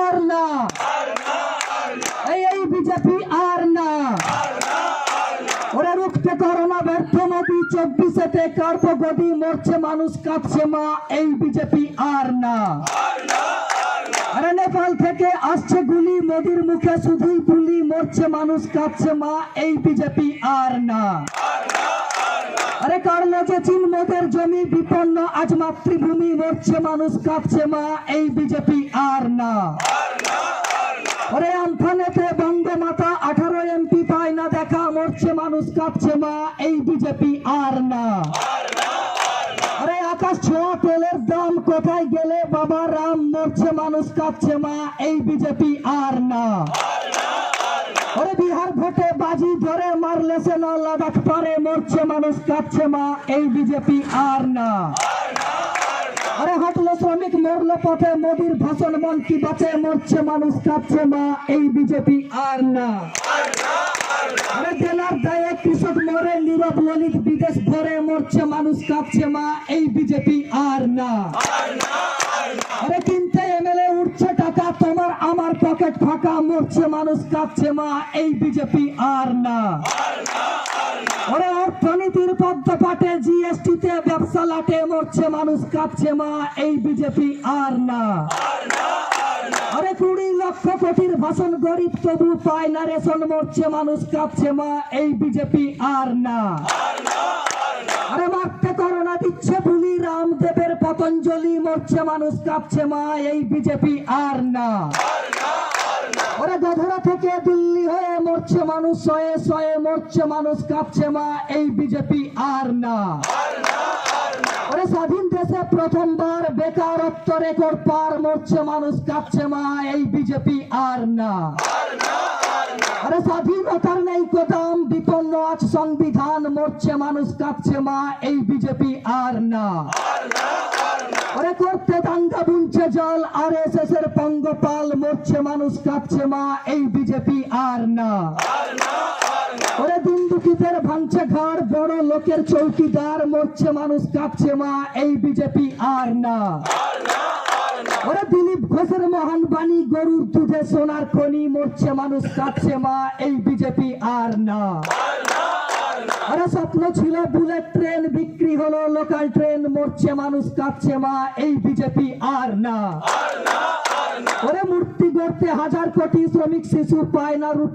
আর না এই এই বিজেপি আর না ওরা রুখতে করোনা ব্যর্থ মোদী। চব্বিশেতে কার্প গদি, মরছে মানুষ, কাঁপছে মা। এই বিজেপি আর না আরে নেপাল থেকে আসছে গুলি, মোদির মুখে শুধুই গুলি মরছে মানুষ, কাঁপছে মা। এই বিজেপি আর না আরে কারলো যে চীন মোদের জমি? বিপন্ন আজ মাতৃভূমি মরছে মানুষ, কাঁপছে মা, এই বিজেপি আর না। ওরে আমফানেতে আঠারো এমপি পায় না দেখা, মরছে মানুষ মা, এই বিজেপি আর না। আরে আকাশ ছোঁয়া, তেলের দাম কোথায় গেলে? বাবা রাম, মরছে মানুষ, কাঁপছে মা, এই বিজেপি আর না। ওরে বিহার ভোটে বাজি ধরে সে না লাদাখ পারে, মরছে মানুষ কাঁপছে মা, এই বিজেপি আর না। আরে হাঁটলো শ্রমিক মরলো পথে, মোদির ভাষণ বাঁচে, মরছে মানুষ কাঁপছে মা, এই বিজেপি আর না। আরে জেলার দায়ে কৃষক মরে, নীরব ললিত বিদেশ ভরে, মরছে মানুষ কাঁপছে মা, এই বিজেপি আর না। পকেট ফাঁকা, মরছে মানুষ, কাঁপছে মা, এই বিজেপি আর না। অর্থনীতির ব্যবসা লাটে, মরছে মানুষ, কাঁপছে মা, এই বিজেপি আর না। আরে কুড়ি লক্ষ কোটির ভাষণ গরিব তবু পায় না রেশন, মরছে মানুষ, কাঁপছে মা, এই বিজেপি আর না। আরে করোনা দিচ্ছে বুলি, রামদেবের পতঞ্জলি, মরছে মানুষ, কাঁপছে মা, এই বিজেপি আর না। ওরে গধরা থেকে দিল্লি হয়ে মরছে মানুষ, শয়ে শয়ে মরছে মানুষ, কাঁপছে মা, এই বিজেপি আর না। ওরে স্বাধীন দেশে প্রথমবার বেকারত্ব রেকর্ড পার মরছে মানুষ, কাঁপছে মা, এই বিজেপি আর না। আরে স্বাধীনতার নেই কোদাম, বিপন্ন আজ সংবিধান, মরছে মানুষ, কাঁপছে মা, এই বিজেপি আর না। দাঙ্গা বুনছে জল আর এস এর পঙ্গপাল, মরছে মানুষ কাঁপছে মা, এই বিজেপি আর না। ওরে দিন দুঃখীদের ভাঙছে ঘর বড় লোকের চৌকিদার, মরছে মানুষ কাঁপছে মা, এই বিজেপি আর না। ওরে দিলীপ ঘোষের মহান বাণী, গরুর দুধে সোনার খনি, মরছে মানুষ কাঁপছে মা, এই বিজেপি আর না। আরে স্বপ্ন ছিল বুলেট ট্রেন বিক্রি হলো লোকাল ট্রেন মরছে মানুষ কাঁদছে মা এই বিজেপি আর না। ওরে মূর্তি গড়তে হাজার কোটি শ্রমিক শিশু পায় না রুটি।